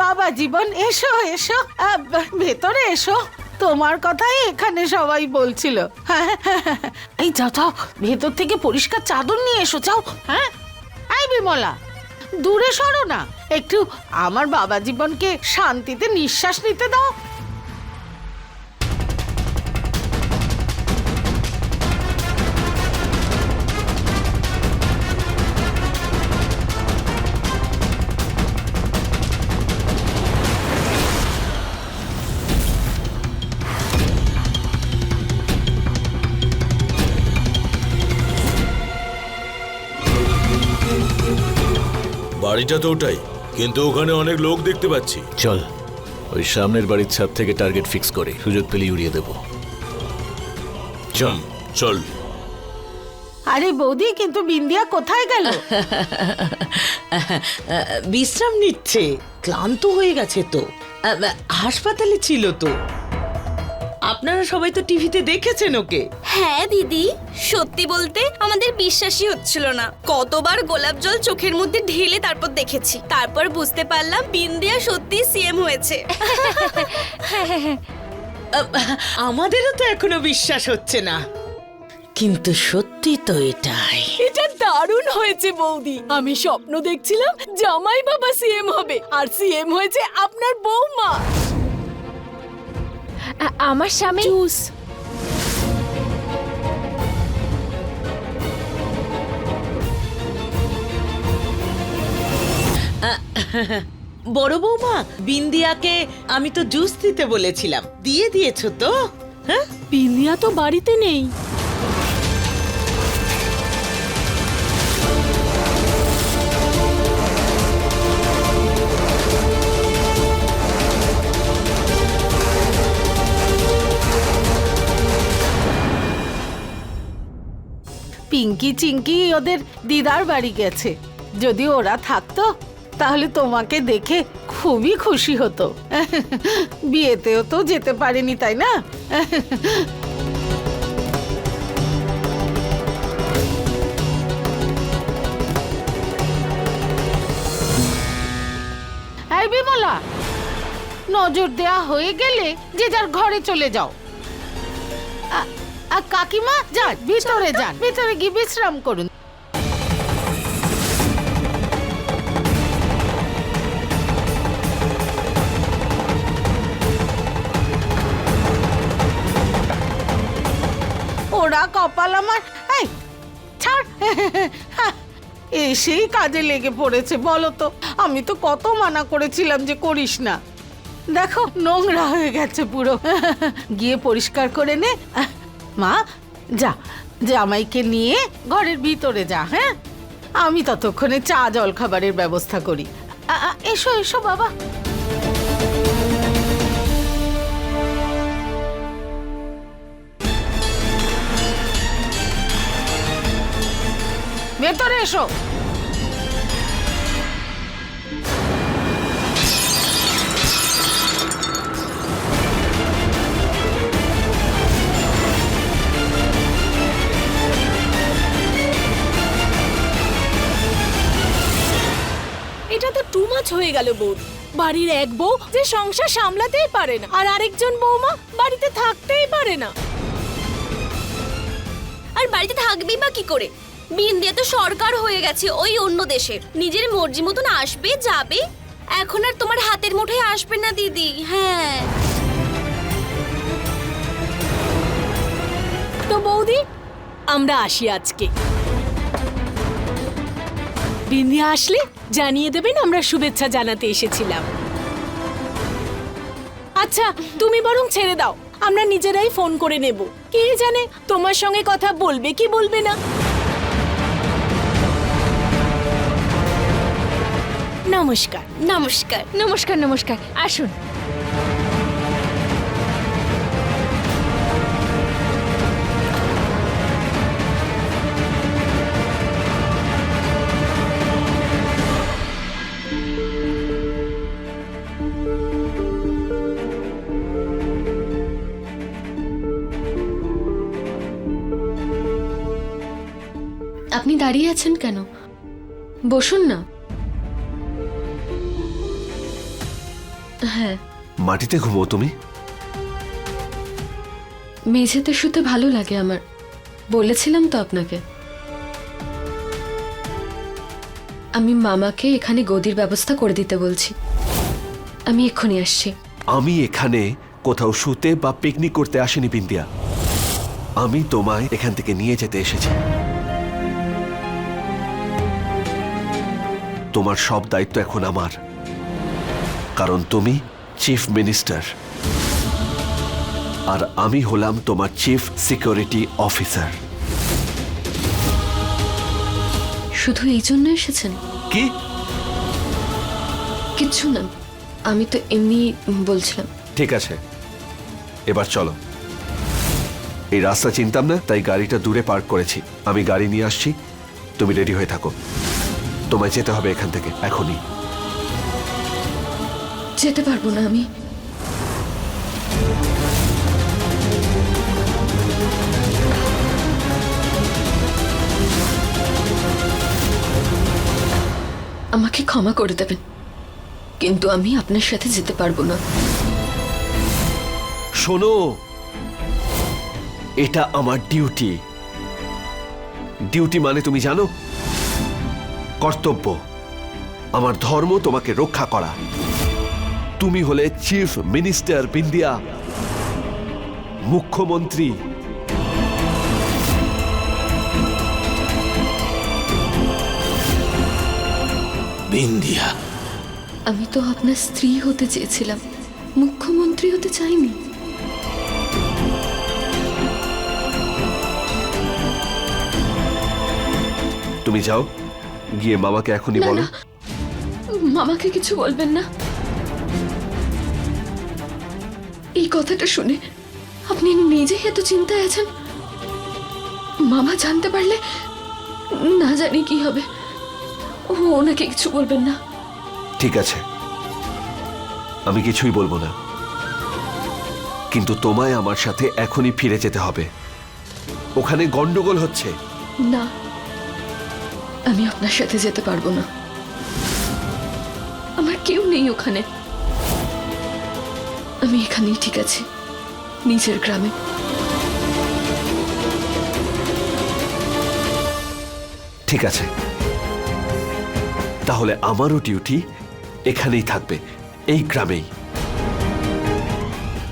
বাবা জীবন, এসো এসো। ভেতরে এসো। তোমার কথাই এখানে সবাই বলছিল। এই যাও যাও। ভেতর থেকে পরিষ্কার চাদর নিয়ে এসো, যাও। হ্যাঁ? আই বিমলা, দূরে সরো না। একটু আমার বাবা জীবনকে শান্তিতে নিঃশ্বাস নিতে দাও। বাড়িটা তো ওটাই কিন্তু ওখানে অনেক লোক দেখতে পাচ্ছি। চল ওই সামনের বাড়ির ছাদ থেকে টার্গেট ফিক্স করে সুযোগ পেলে উড়িয়ে দেব। চল চল। আরে বৌদি কিন্তু বিন্দিয়া কোথায় গেল? বিশ্রাম নিচ্ছে ক্লান্ত হয়ে গেছে তো। হাসপাতালে ছিল তো। আপনারা সবাই তো টিভিতে দেখেছেন ওকে। হ্যাঁ দিদি। সত্যি বলতে আমাদের বিশ্বাসই হচ্ছিল না। কতবার গোলাপ জল চোখের মধ্যে ঢেলে তারপর দেখেছি। তারপর বুঝতে পারলাম বিন্দিয়া সত্যি সিএম হয়েছে। আহ, আমাদেরও তো এখনও বিশ্বাস হচ্ছে না। কিন্তু সত্যি তো এটাই। এটা দারুণ হয়েছে বৌদি। আমি স্বপ্ন দেখছিলাম জামাই বাবা সিএম হবে আর সিএম হয়েছে আপনার বৌমা। আমার স্বামী জুস বড় বৌমা বিন্দিয়াকে আমি তো জুস দিতে বলেছিলাম। দিয়ে দিয়েছ তো? হ্যাঁ? বিন্দিয়া তো বাড়িতে নেই। পিঙ্কি চিঙ্কি ওদের দিদার বাড়ি গেছে। যদি ওরা থাকতো, তাহলে তোমাকে দেখে খুবই খুশি হতো। বিয়েতেও তো যেতে পারেনি, তাই না? বিমলা, নজর দেয়া হয়ে গেলে যে যার ঘরে চলে যাও। আ- আ, কাকিমা যান ভিতরে যান। ভিতরে গিয়ে বিশ্রাম করুন। ওরা কপাল আমার। এই ছাড়। এসেই কাজে লেগে পড়েছে বলো তো। আমি তো কত মানা করেছিলাম যে করিস না। দেখো নোংরা হয়ে গেছে পুরো। গিয়ে পরিষ্কার করে নে। মা, যা, জামাইকে নিয়ে ঘরের ভিতরে যা হ্যাঁ? আমি ততক্ষণে চা জল খাবারের ব্যবস্থা করি। এসো এসো, বাবা। ভেতরে এসো। গেল বৌদি বাড়ির এক বউ যে সংসার সামলাতেই পারে না আর আরেকজন বৌমা বাড়িতে থাকতেই পারে না। আর বাড়িতে থাকবেই বা কি করে? বিন্দিয়া তো সরকার হয়ে গেছে ওই অন্য দেশে নিজের মর্জি মতন আসবে যাবে। এখন আর তোমার হাতের মুঠোয় আসবে না দিদি। হ্যাঁ। তো বৌদি আমরা আসি আজকে। বিন্দিয়া আসলে জানিয়ে দেবেন, আমরা শুভেচ্ছা জানাতে এসেছিলাম। আচ্ছা তুমি বরং ছেড়ে দাও, আমরা নিজেরাই ফোন করে নেব। কে জানে তোমার সঙ্গে কথা বলবে, কি বলবে না? নমস্কার। নমস্কার নমস্কার নমস্কার। আসুন। দাঁড়িয়ে আছেন কেন? বসুন না। হ্যাঁ। মাটিতে ঘুমো তুমি? মেঝেতে শুতে ভালো লাগে আমার। বলেছিলাম তো আপনাকে। আমি মামাকে এখানে গদির ব্যবস্থা করে দিতে বলছি। আমি এক্ষুনি আসছি। আমি এখানে কোথাও শুতে বা পিকনিক করতে আসিনি বিন্দিয়া। আমি তোমায় এখান থেকে নিয়ে যেতে এসেছি। তোমার সব দায়িত্ব এখন আমার। কারণ তুমি চিফ মিনিস্টার। আর আমি হলাম তোমার চিফ সিকিউরিটি অফিসার। শুধু এই জন্য এসেছেন? কি? কিচ্ছু না। আমি তো এমনি বলছিলাম। ঠিক আছে। এবার চলো। এই রাস্তা চিনতাম না তাই গাড়িটা দূরে পার্ক করেছি। আমি গাড়ি নিয়ে আসছি। তুমি রেডি হয়ে থাকো। তোমায় যেতে হবে এখান থেকে এখনই। যেতে পারব না আমি। আমাকে ক্ষমা করে দেবেন কিন্তু আমি আপনার সাথে যেতে পারব না। শোনো এটা আমার ডিউটি। ডিউটি মানে তুমি জানো কর্তব্য। আমার ধর্ম তোমাকে রক্ষা করা। তুমি হলে চিফ মিনিস্টার বিন্দিয়া মুখ্যমন্ত্রী। বিন্দিয়া। আমি তো আপনার স্ত্রী হতে চেয়েছিলাম। মুখ্যমন্ত্রী হতে চাইনি। তুমি যাও। গিয়ে মামাকে এখনই বলো। মামাকে কিছু বলবেন না। এই কথাটা শুনে আপনি নিজেই এত চিন্তায় আছেন? মামা জানতে পারলে না জানি কি হবে। ও ওনাকে কিছু বলবেন না। ঠিক আছে। আমি কিছুই বলব না। কিন্তু তোমায় আমার সাথে এখনই ফিরে যেতে হবে। ওখানে গন্ডগোল হচ্ছে। না। আমি আপনার সাথে যেতে পারব না। আমার কেউ নেই ওখানে। আমি এখানেই ঠিক আছি, নিজের গ্রামে। ঠিক আছে। তাহলে আমারও ডিউটি এখানেই থাকবে, এই গ্রামেই।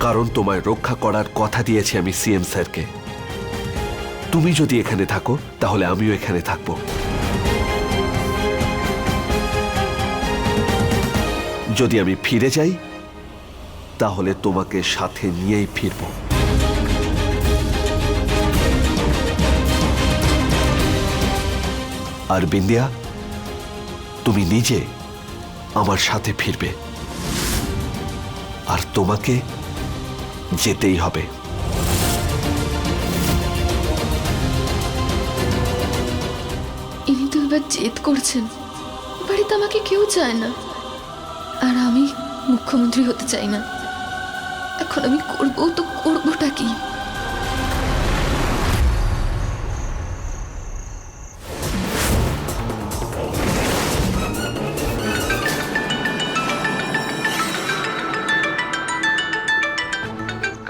কারণ তোমায় রক্ষা করার কথা দিয়েছি আমি সিএম স্যারকে। তুমি যদি এখানে থাকো, তাহলে আমিও এখানে থাকব। যদি আমি ফিরে যাই, তাহলে তোমাকে সাথে নিয়েই ফিরবো। আর বিন্দিয়া, তুমি নিজে আমার সাথে ফিরবে। আর তোমাকে যেতেই হবে। ইনি তো এবার জেদ করছেন। বাড়িতে আমাকে কেউ চায় না। আর আমি মুখ্যমন্ত্রী হতে চাই না। এখন আমি করব তো করবোটা কি?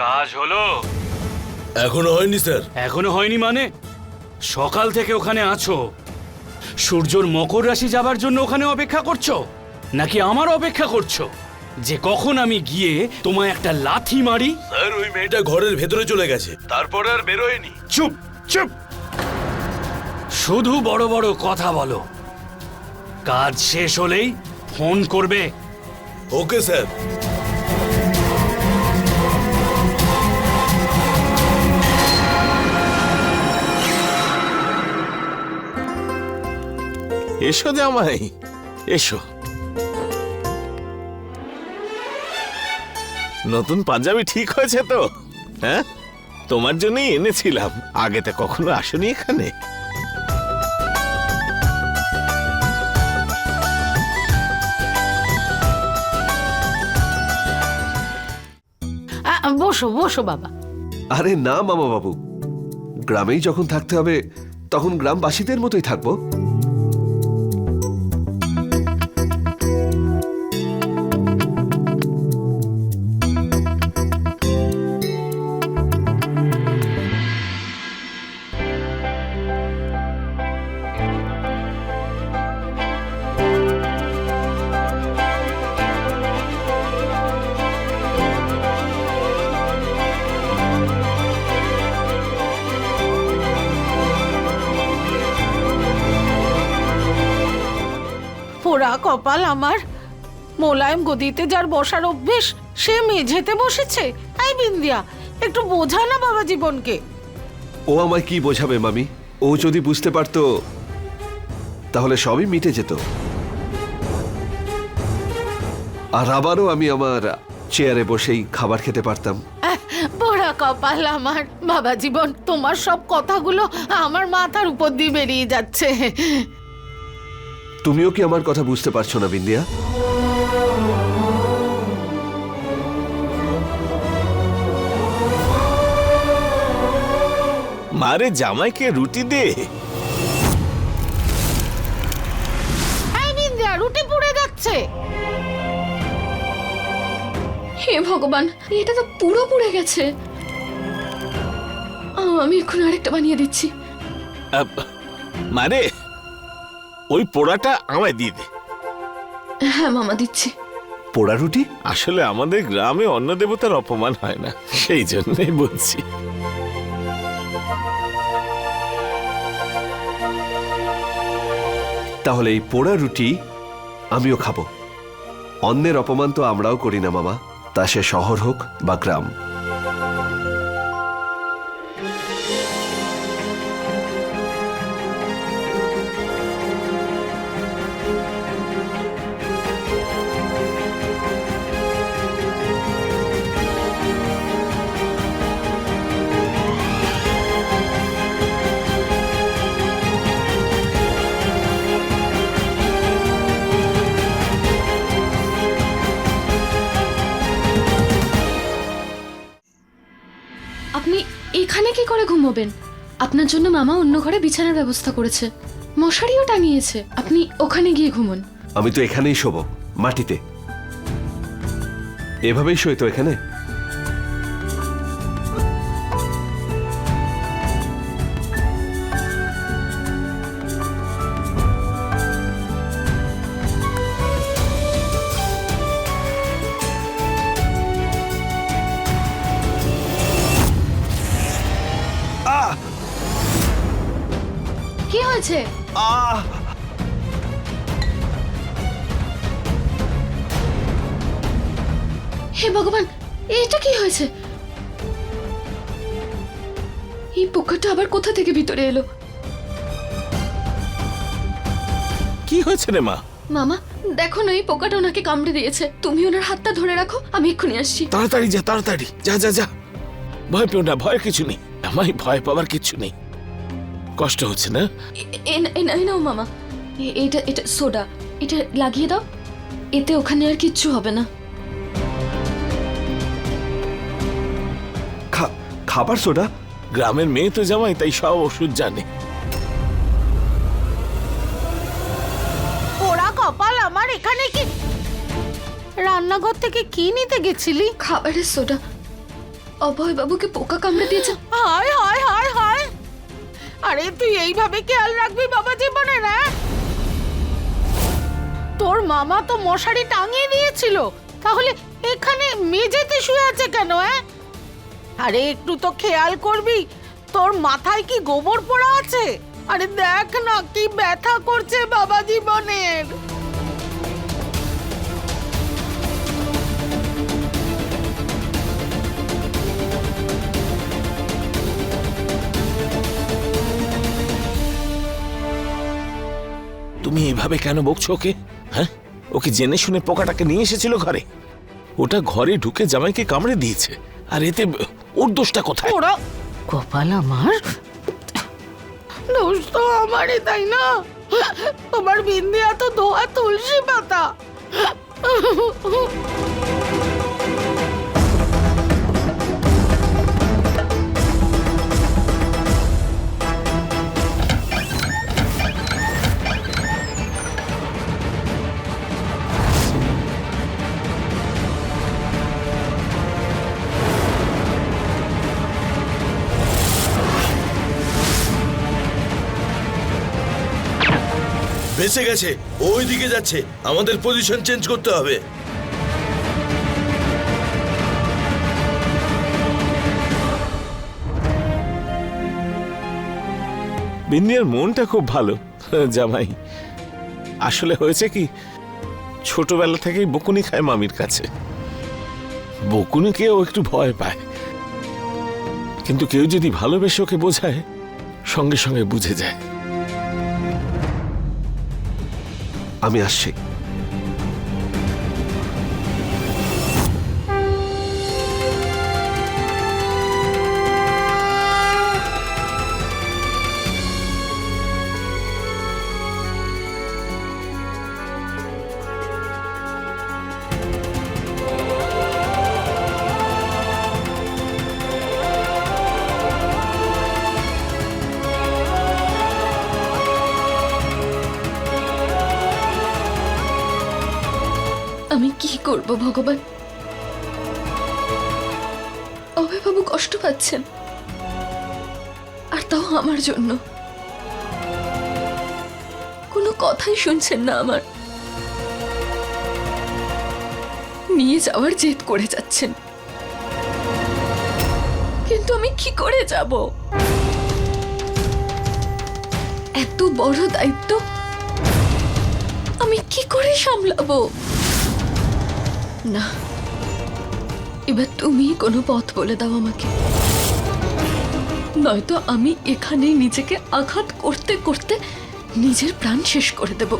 কাজ হলো? এখনও হয়নি স্যার। এখনও হয়নি মানে? সকাল থেকে ওখানে আছো। সূর্যর মকর রাশি যাবার জন্য ওখানে অপেক্ষা করছ? নাকি আমার অপেক্ষা করছ? যে কখন আমি গিয়ে তোমায় একটা লাথি মারি? স্যার ওই মেয়েটা ঘরের ভেতরে চলে গেছে। তারপর আর বেরোয়নি। চুপ চুপ। শুধু বড় বড় কথা বলো। কাজ শেষ হলেই ফোন করবে। Okay sir. এসো জামাই এসো। নতুন পাঞ্জাবি ঠিক হয়েছে তো? হ্যাঁ? তোমার জন্যই এনেছিলাম। আগে তো কখনো আসনি এখানে? আ, বসো বসো বাবা। আরে না মামা বাবু গ্রামেই যখন থাকতে হবে তখন গ্রামবাসীদের মতোই থাকব। কপাল আমার। মোলায়েম গদিতে যার বসার অভ্যেস সে মেঝেতে বসেছে। এই বিন্দিয়া একটু বোঝা না বাবা জীবনকে। ও আমায় কি বোঝাবে মামি? ও যদি বুঝতে পারতো তাহলে সবই মিটে যেত। আর আবারও আমি আমার চেয়ারে বসেই খাবার খেতে পারতাম। পোড়া কপাল আমার। বাবা জীবন তোমার সব কথাগুলো আমার মাথার উপর দিয়ে বেরিয়ে যাচ্ছে। তুমিও কি আমার কথা বুঝতে পারছ না বিন্দিয়া? মারে জামাইকে রুটি দে। রুটি পুড়ে যাচ্ছে। হে ভগবান এটা তো পুরো পুড়ে গেছে। আমি এখন আরেকটা বানিয়ে দিচ্ছি। মারে ওই পোড়াটা আমায় দিয়ে দে। হ্যাঁ মামা দিচ্ছি। পোড়া রুটি? আসলে আমাদের গ্রামে অন্য দেবতার অপমান হয় না সেই জন্যই বলছি। তাহলে এই পোড়া রুটি আমিও খাব। অন্যের অপমান তো আমরাও করি না মামা। তা সে শহর হোক বা গ্রাম। এখানে কি করে ঘুমোবেন? আপনার জন্য মামা অন্য ঘরে বিছানার ব্যবস্থা করেছে। মশারিও টাঙিয়েছে। আপনি ওখানে গিয়ে ঘুমুন। আমি তো এখানেই শোব। মাটিতে। এভাবেই শোয় তো এখানে? হে ভগবান এটা কি হয়েছে? এই পোকাটা আবার কোথা থেকে ভিতরে এলো? কি হয়েছে রে মা? মামা দেখো না এই পোকাটা ওনাকে কামড়ে দিয়েছে। তুমি ওনার হাতটা ধরে রাখো আমি এক্ষুনি আসছি। তাড়াতাড়ি যা তাড়াতাড়ি। যা যা যা। ভয় পেও না ভয় কিছু নেই। আমায় ভয় পাওয়ার কিছু নেই। কষ্ট হচ্ছে না? এ- এ- এ- এই নাও মামা। এ- এটা এটা সোডা। এটা লাগিয়ে দাও। এতে ওখানে আর কিচ্ছু হবে না। খাবার সোডা? গ্রামের মেয়ে তো জামাই তাই সব ওষুধ জানে। পোড়া কপাল আমার এখানে কি? রান্নাঘর থেকে কি নিতে গেছিলি? খাবারের সোডা। অভয় বাবুকে পোকা কামড়ে দিয়েছে। হায় হায় হায় হায়। আরে তুই এইভাবে খেয়াল রাখবি বাবা জীবনের হ্যাঁ তোর মামা তো মশারি টাঙিয়ে দিয়েছিল। তাহলে এখানে মেঝেতে শুয়ে আছে কেন হ্যাঁ আরে, একটু তো খেয়াল করবি, তোর মাথায় কি গোবর পড়া আছে? আরে, দেখ না, কি ব্যথা করছে বাবা জীবনের। তুমি এভাবে কেন বকছো ওকে? হ্যাঁ? ওকে জেনে শুনে পোকাটাকে নিয়ে এসেছিল ঘরে। ওটা ঘরে ঢুকে জামাইকে কামড়ে দিয়েছে। আর এতে ওর দোষটা কোথায়? ওরা কপাল আমার? দোষ তো আমারই, তাই না? তোমার বিন্দিয়া তো ধোয়া তুলসী পাতা। বেঁচে গেছে ওই দিকে যাচ্ছে। আমাদের পজিশন চেঞ্জ করতে হবে। বিন্দিয়ার মনটা খুব ভালো, জামাই। আসলে হয়েছে কি, ছোটবেলা থেকেই বকুনি খায় মামির কাছে। বকুনিকেও একটু ভয় পায়। কিন্তু কেউ যদি ভালোবেসে ওকে বোঝায়, সঙ্গে সঙ্গে বুঝে যায়। আমি আসছি। করব ভগবান। অভয়বাবু কষ্ট পাচ্ছেন। আর তাও আমার জন্য। কোনো কথাই শুনছেন না আমার। নিয়ে যাওয়ার জেদ করে যাচ্ছেন। কিন্তু আমি কি করে যাব? এত বড় দায়িত্ব আমি কি করে সামলাবো? না। এবার তুমি কোনো পথ বলে দাও আমাকে। নয়তো আমি এখানেই নিজেকে আঘাত করতে করতে নিজের প্রাণ শেষ করে দেব।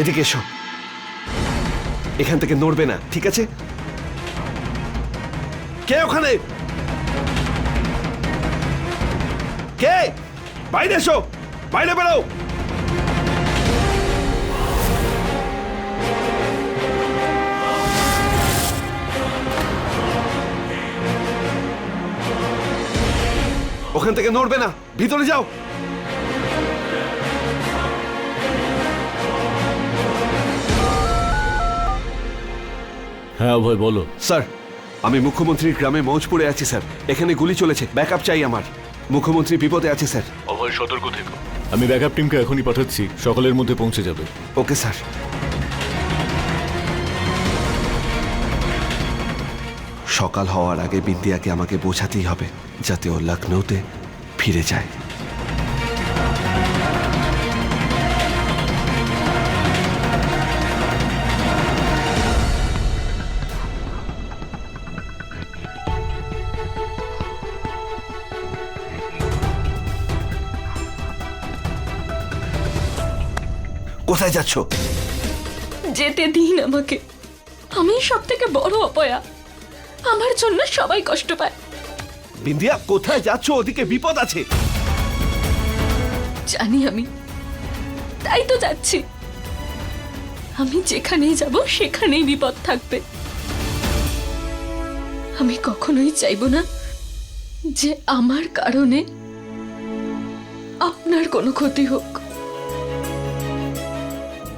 এদিকে এসো। এখান থেকে নড়বে না, ঠিক আছে? কে ওখানে? কে? বাইরে এসো, বাইরে বেরো। ওখান থেকে নড়বে না, ভিতরে যাও। হ্যাঁ অভয় বলো। স্যার আমি মুখ্যমন্ত্রীর গ্রামে মৌজপুরে আছি স্যার। এখানে গুলি চলেছে ব্যাকআপ চাই আমার। মুখ্যমন্ত্রী বিপদে আছে স্যার। অভয় সতর্ক থেকো। আমি ব্যাকআপ টিমকে এখনই পাঠাচ্ছি সকালের মধ্যে পৌঁছে যাবে। Okay sir. সকাল হওয়ার আগে বিন্দিয়াকে আমাকে বোঝাতেই হবে যাতে ও লখনৌতে ফিরে যায়। কোথায় যাচ্ছ? যেতে দিন আমাকে। আমি সব থেকে বড় অপয়া। আমার জন্য সবাই কষ্ট পায়। বিন্দিয়া কোথায় যাচ্ছ? ওদিকে বিপদ আছে। জানি আমি। তাই তো যাচ্ছি। আমি যেখানেই যাব সেখানেই বিপদ থাকবে। আমি কখনোই চাইব না যে আমার কারণে আপনার কোনো ক্ষতি হোক।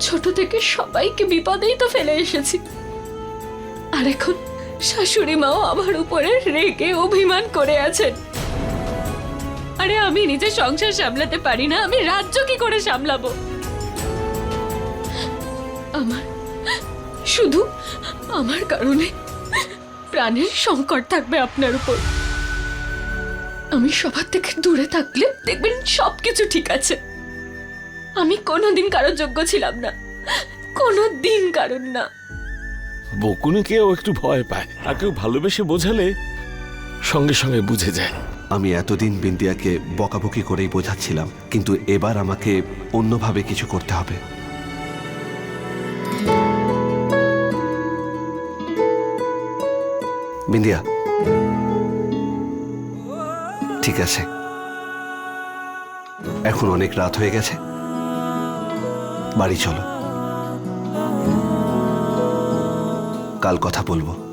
ছোট থেকে সবাইকে বিপদেই তো ফেলে এসেছি। আর এখন শাশুড়ি মাও আমার উপরে রেগে অভিমান করে আছেন। আরে আমি নিজে সংসার সামলাতে পারি না, আমি রাজ্য কি করে সামলাবো? আমার, শুধু আমার কারণে প্রাণের সংকট থাকবে আপনার উপর। আমি সবার থেকে দূরে থাকলে দেখবেন সবকিছু ঠিক আছে। আমি কোনোদিন কারোর যোগ্য ছিলাম না। কোনো দিন কারণ না। বকুনিকেও একটু ভয় পায়। কেউ ভালোবেসে বোঝালে সঙ্গে সঙ্গে বুঝে যায়। আমি এতদিন বিন্দিয়াকে বকাবকি করেই বোঝাচ্ছিলাম কিন্তু এবার আমাকে অন্যভাবে কিছু করতে হবে। বিন্দিয়া ঠিক আছে। এখন অনেক রাত হয়ে গেছে। বাড়ি চলো। কাল কথা বলব।